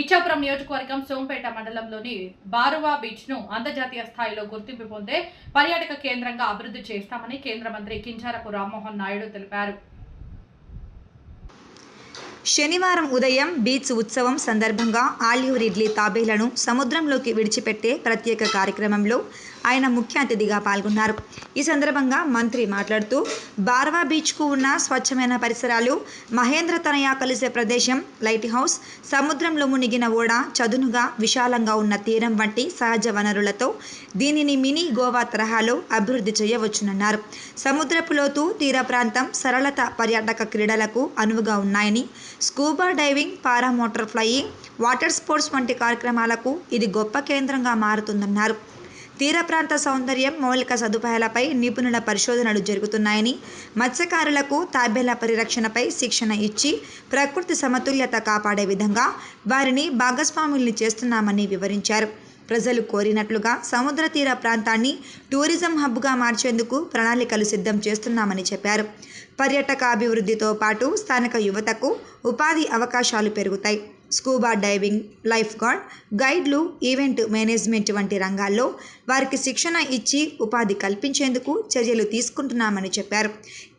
ఇచ్చాపురం నియోజకవర్గం సోంపేట మండలంలోని బారువా బీచ్ను అంతర్జాతీయ స్థాయిలో గుర్తింపు పొందే పర్యాటక కేంద్రంగా అభివృద్ధి చేస్తామని కేంద్ర మంత్రి కింజారపు రామ్మోహన్ నాయుడు తెలిపారు. శనివారం ఉదయం బీచ్ ఉత్సవం సందర్భంగా ఆలివ్ రిడ్లీ తాబేలను సముద్రంలోకి విడిచిపెట్టే ప్రత్యేక కార్యక్రమంలో ఆయన ముఖ్య అతిథిగా పాల్గొన్నారు. ఈ సందర్భంగా మంత్రి మాట్లాడుతూ బార్వా బీచ్కు ఉన్న స్వచ్ఛమైన పరిసరాలు మహేంద్ర తనయ కలిసే ప్రదేశం లైట్ హౌస్ సముద్రంలో మునిగిన ఓడ చదునుగా విశాలంగా ఉన్న తీరం వంటి సహజ వనరులతో దీనిని మినీ గోవా తరహాలో అభివృద్ధి చేయవచ్చునన్నారు. సముద్రపు లోతు తీర ప్రాంతం సరళత పర్యాటక క్రీడలకు అనువుగా ఉన్నాయని scuba diving paramotor flying water sports వంటి కార్యక్రమాలకు ఇది గొప్ప కేంద్రంగా మారుతుందన్నారు. తీర ప్రాంత సౌందర్యం మౌలిక సదుపాయాలపై నిపుణుల పరిశోధనలు జరుగుతున్నాయని మత్స్యకారులకు తాబేళ్ళ పరిరక్షణపై శిక్షణ ఇచ్చి ప్రకృతి సమతుల్యత కాపాడే విధంగా వారిని భాగస్వాముల్ని చేస్తున్నామని వివరించారు. ప్రజలు కోరినట్లుగా సముద్ర తీర ప్రాంతాన్ని టూరిజం హబ్గా మార్చేందుకు ప్రణాళికలు సిద్ధం చేస్తున్నామని చెప్పారు. పర్యాటక అభివృద్ధితో పాటు స్థానిక యువతకు ఉపాధి అవకాశాలు పెరుగుతాయి. స్కూబా డైవింగ్ లైఫ్ గార్డ్ గైడ్లు ఈవెంట్ మేనేజ్మెంట్ వంటి రంగాల్లో వారికి శిక్షణ ఇచ్చి ఉపాధి కల్పించేందుకు చర్యలు తీసుకుంటున్నామని చెప్పారు.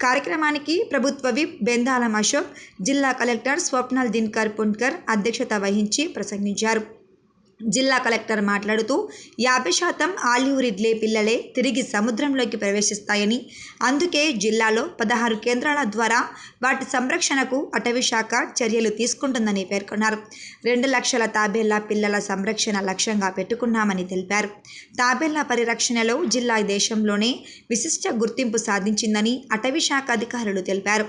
కార్యక్రమానికి ప్రభుత్వ విప్ బెందాలం అశోక్ జిల్లా కలెక్టర్ స్వప్నల్ దిన్కర్ పున్కర్ అధ్యక్షత వహించి ప్రసంగించారు. జిల్లా కలెక్టర్ మాట్లాడుతూ యాభై శాతం ఆలివ్ రిడ్లే పిల్లలే తిరిగి సముద్రంలోకి ప్రవేశిస్తాయని. అందుకే జిల్లాలో పదహారు కేంద్రాల ద్వారా వాటి సంరక్షణకు అటవీ శాఖ చర్యలు తీసుకుంటుందని పేర్కొన్నారు. రెండు లక్షల తాబేళ్ళ పిల్లల సంరక్షణ లక్ష్యంగా పెట్టుకున్నామని తెలిపారు. తాబేళ్ళ పరిరక్షణలో జిల్లా దేశంలోనే విశిష్ట గుర్తింపు సాధించిందని అటవీ శాఖ అధికారులు తెలిపారు.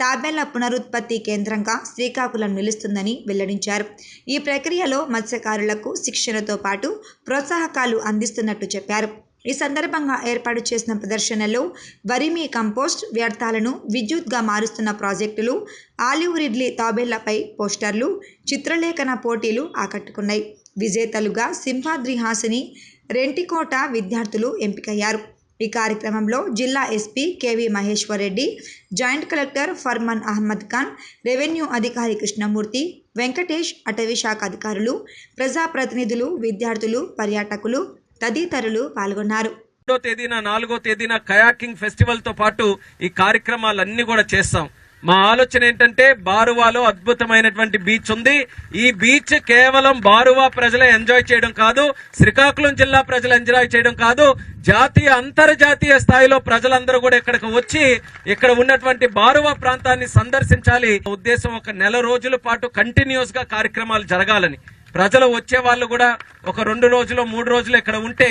తాబేళ్ళ పునరుత్పత్తి కేంద్రంగా శ్రీకాకుళం నిలుస్తుందని వెల్లడించారు. ఈ ప్రక్రియలో మత్స్యకారులకు శిక్షణతో పాటు ప్రోత్సాహకాలు అందిస్తున్నట్టు చెప్పారు. ఈ సందర్భంగా ఏర్పాటు చేసిన ప్రదర్శనలో వరిమి కంపోస్ట్ వ్యర్థాలను విద్యుత్గా మారుస్తున్న ప్రాజెక్టులు ఆలివ్ రిడ్లీ తాబేళ్ళపై పోస్టర్లు చిత్రలేఖన పోటీలు ఆకట్టుకున్నాయి. విజేతలుగా సింహాద్రి హాసిని రెంటికోట విద్యార్థులు ఎంపికయ్యారు. ఈ కార్యక్రమంలో జిల్లా SP KV Maheshwar Reddy joint collector Farman Ahmed Khan revenue అధికారి కృష్ణమూర్తి వెంకటేష్ అటవీ శాఖ అధికారులు ప్రజాప్రతినిధులు విద్యార్థులు పర్యాటకులు తదితరులు పాల్గొన్నారు. తేదీన నాలుగో తేదీన కయాకింగ్ ఫెస్టివల్తో పాటు ఈ కార్యక్రమాలన్నీ కూడా చేస్తాం. మా ఆలోచన ఏంటంటే బారువాలో అద్భుతమైనటువంటి బీచ్ ఉంది. ఈ బీచ్ కేవలం బారువా ప్రజలే ఎంజాయ్ చేయడం కాదు శ్రీకాకుళం జిల్లా ప్రజలు ఎంజాయ్ చేయడం కాదు జాతీయ అంతర్జాతీయ స్థాయిలో ప్రజలందరూ కూడా ఇక్కడికి వచ్చి ఇక్కడ ఉన్నటువంటి బారువా ప్రాంతాన్ని సందర్శించాలి. ఉద్దేశం ఒక నెల రోజుల పాటు కంటిన్యూస్గా కార్యక్రమాలు జరగాలని. ప్రజలు వచ్చే వాళ్ళు కూడా ఒక రెండు రోజులు మూడు రోజులు ఇక్కడ ఉంటే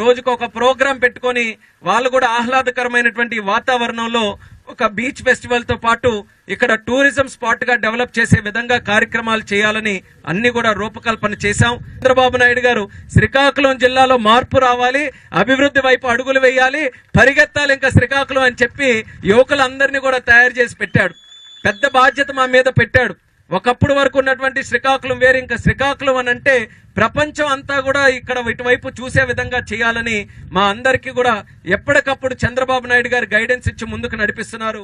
రోజుకు ఒక ప్రోగ్రాం పెట్టుకొని వాళ్ళు కూడా ఆహ్లాదకరమైనటువంటి వాతావరణంలో ఒక బీచ్ ఫెస్టివల్తో పాటు ఇక్కడ టూరిజం స్పాట్గా డెవలప్ చేసే విధంగా కార్యక్రమాలు చేయాలని అన్ని కూడా రూపకల్పన చేశాం. చంద్రబాబు నాయుడు గారు శ్రీకాకుళం జిల్లాలో మార్పు రావాలి అభివృద్ధి వైపు అడుగులు వేయాలి పరిగెత్తాలి ఇంకా శ్రీకాకుళం అని చెప్పి యువకులందరినీ కూడా తయారు చేసి పెట్టాడు. పెద్ద బాధ్యత మా మీద పెట్టాడు. ఒకప్పుడు వరకు ఉన్నటువంటి శ్రీకాకుళం వేరు ఇంకా శ్రీకాకుళం అని అంటే ప్రపంచం అంతా కూడా ఇక్కడ ఇటువైపు చూసే విధంగా చేయాలని మా అందరికీ కూడా ఎప్పటికప్పుడు చంద్రబాబు నాయుడు గారు గైడెన్స్ ఇచ్చి ముందుకు నడిపిస్తున్నారు.